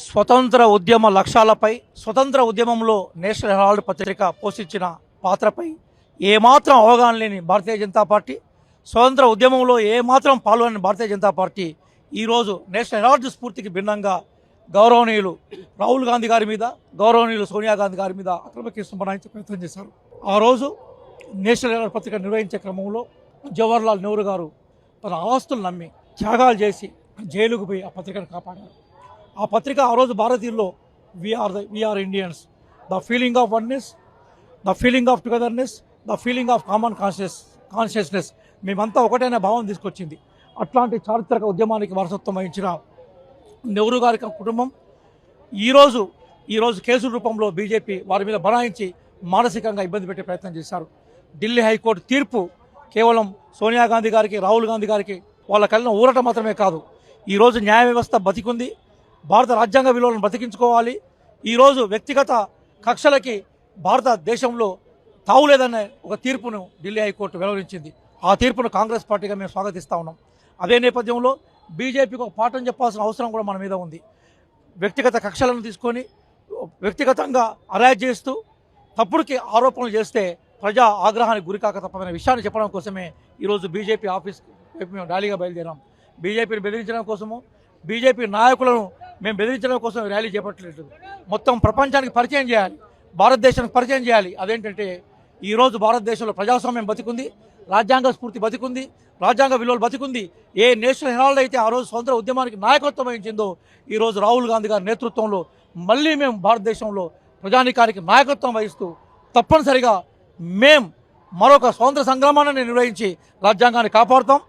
స్వతంత్ర ఉద్యమ లక్ష్యాలపై స్వతంత్ర ఉద్యమంలో నేషనల్ హెరాల్డ్ పత్రిక పోషించిన పాత్రపై ఏమాత్రం అవగాహన లేని భారతీయ జనతా పార్టీ స్వతంత్ర ఉద్యమంలో ఏమాత్రం పాల్గొని భారతీయ జనతా పార్టీ ఈరోజు నేషనల్ హెరాల్డ్ స్ఫూర్తికి భిన్నంగా గౌరవనీయులు రాహుల్ గాంధీ గారి మీద గౌరవనీయులు సోనియా గాంధీ గారి మీద అక్రమ కేసు బనాయించే ప్రయత్నం చేశారు. ఆ రోజు నేషనల్ హెరాల్డ్ పత్రిక నిర్వహించే క్రమంలో జవహర్లాల్ నెహ్రూ గారు తన ఆస్తులు నమ్మి త్యాగాలు చేసి జైలుకు పోయి ఆ పత్రికను కాపాడారు. ఆ పత్రిక ఆ రోజు భారతీయుల్లో we are the we are Indians the feeling of oneness the feeling of togetherness the feeling of common conscious consciousness మేమంతా ఒకటైన భావం తీసుకొచ్చింది. అట్లాంటి చారిత్రక ఉద్యమానికి వారసత్వం వహించిన నెహ్రూ గారి కుటుంబం ఈరోజు ఈరోజు కేసు రూపంలో బీజేపీ వారి మీద బనాయించి మానసికంగా ఇబ్బంది పెట్టే ప్రయత్నం చేశారు. ఢిల్లీ హైకోర్టు తీర్పు కేవలం సోనియా గాంధీ గారికి రాహుల్ గాంధీ గారికి వాళ్ళ కలిగిన ఊరట మాత్రమే కాదు. ఈరోజు న్యాయ వ్యవస్థ బతికుంది. భారత రాజ్యాంగ విలువలను బ్రతికించుకోవాలి. ఈరోజు వ్యక్తిగత కక్షలకి భారతదేశంలో తావులేదనే ఒక తీర్పును ఢిల్లీ హైకోర్టు వెలువరించింది. ఆ తీర్పును కాంగ్రెస్ పార్టీగా మేము స్వాగతిస్తా ఉన్నాం. అదే నేపథ్యంలో బీజేపీకి ఒక పాఠం చెప్పాల్సిన అవసరం కూడా మన మీద ఉంది. వ్యక్తిగత కక్షలను తీసుకొని వ్యక్తిగతంగా అరాజ్ చేస్తూ తప్పుడుకి ఆరోపణలు చేస్తే ప్రజా ఆగ్రహానికి గురికాక తప్పదనే విషయాన్ని చెప్పడం కోసమే ఈరోజు బీజేపీ ఆఫీస్ వైపు మేము ర్యాలీగా బయలుదేరాం. బీజేపీని బెదిరించడం కోసము బీజేపీ నాయకులను మేము బెదిరించడం కోసం ర్యాలీ చేపట్టలేదు. మొత్తం ప్రపంచానికి పరిచయం చేయాలి. భారతదేశానికి పరిచయం చేయాలి. అదేంటంటే ఈరోజు భారతదేశంలో ప్రజాస్వామ్యం బతికుంది రాజ్యాంగ స్ఫూర్తి బతికుంది రాజ్యాంగ విలువలు బతికుంది. ఏ నేషనల్ హెరాల్డ్ అయితే ఆ రోజు స్వతంత్ర ఉద్యమానికి నాయకత్వం వహించిందో ఈరోజు రాహుల్ గాంధీ గారి నేతృత్వంలో మళ్ళీ మేము భారతదేశంలో ప్రజానికానికి నాయకత్వం వహిస్తూ తప్పనిసరిగా మేం మరొక స్వతంత్ర సంగ్రామాన్ని నిర్వహించి రాజ్యాంగాన్ని కాపాడుతాం.